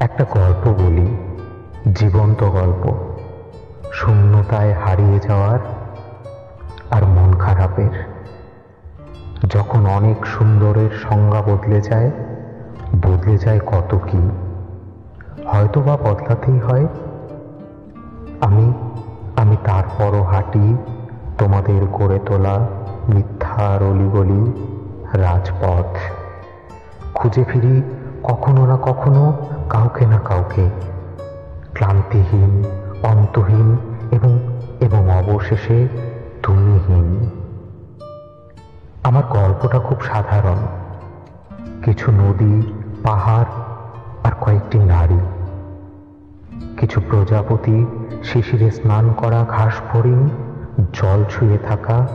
একটা গল্প বলি, জীবন্ত গল্প। শূন্যতায় হারিয়ে যাওয়ার আর মন খারাপের। যখন অনেক সুন্দরের সংজ্ঞা বদলে যায় বদলে যায় কত কি। হয়তো বা বদলাতেই হয়। আমি আমি তারপরও হাঁটি তোমাদের গড়ে তোলা মিথ্যার অলিগলি রাজপথ। খুঁজে ফিরি কখনো না কখনো কাউকে না কাউকে ক্লান্তিহীন, অন্তহীন এবং এবং অবশেষে তুমিহীন। আমার গল্পটা খুব সাধারণ। কিছু নদী, পাহাড় আর কয়েকটি নারী। কিছু প্রজাপতি শিশিরে স্নান করা ঘাস ফড়িং জল ছুঁয়ে থাকা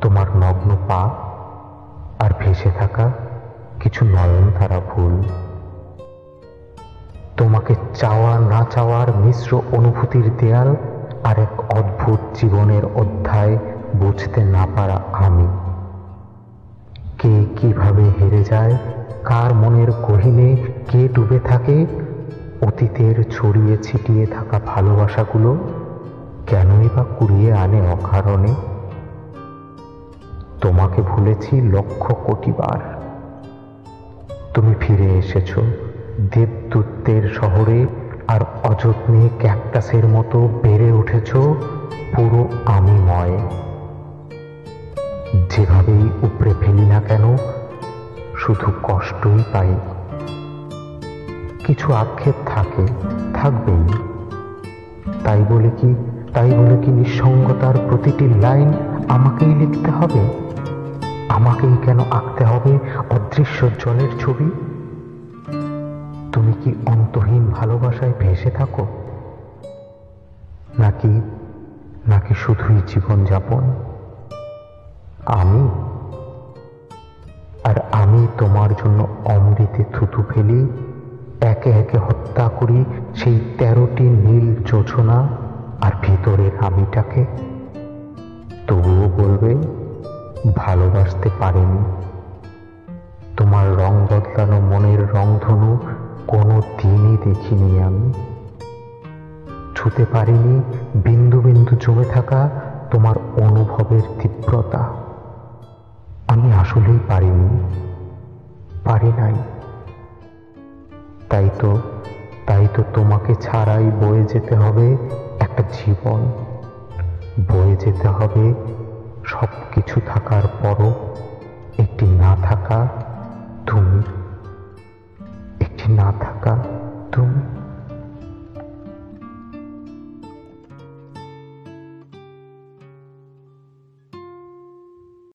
তোমার নগ্ন পা আর ভেসে থাকা কিছু নয়নতারা ফুল। তোমাকে চাওয়া না চাওয়ার মিশ্র অনুভূতির দেয়াল আর এক অদ্ভুত জীবনের অধ্যায় বুঝতে না পারা আমি। কে কীভাবে হেরে যায়, কার মনের গহিনে কে ডুবে থাকে, অতীতের ছড়িয়ে ছিটিয়ে থাকা ভালোবাসাগুলো কেনই বা কুড়িয়ে আনে অকারণে? তোমাকে ভুলেছি লক্ষ কোটিবার তুমি ফিরে এসেছ দেবদূতের শহরে আর অযত্নে ক্যাকটাসের মতো বেড়ে উঠেছ পুরো আমিময়। যেভাবেই উপড়ে ফেলি না কেন, শুধু কষ্টই পাই। কিছু আক্ষেপ থাকে, থাকবেই। তাই বলে কি, তাই বলে কি নিঃসঙ্গতার প্রতিটি লাইন আমাকেই লিখতে হবে? আমাকেই কেন আঁকতে হবে অদৃশ্য জলের ছবি? ভালোবাসায় ভেসে থাকো? নাকি নাকি শুধুই জীবনযাপন আমি? আর আমি তোমার জন্য অমৃতে থুতু ফেলি, একে একে হত্যা করি সেই তেরোটি নীল যোজনা আর ভিতরের আমিটাকে? তবুও বলবে, ভালোবাসতে পারেনি। তোমার রং বদলানো মনের রংধনু কোনো দিনই দেখিনি আমি। ছুতে পারিনি বিন্দু বিন্দু জমে থাকা তোমার অনুভবের তীব্রতা। আমি আসলেই পারিনি, পারি নাই। তাই তো তাই তো তোমাকে ছাড়াই বয়ে যেতে হবে একটা জীবন। বয়ে যেতে হবে সব কিছু থাকার পরও, একটি না থাকা না থাকা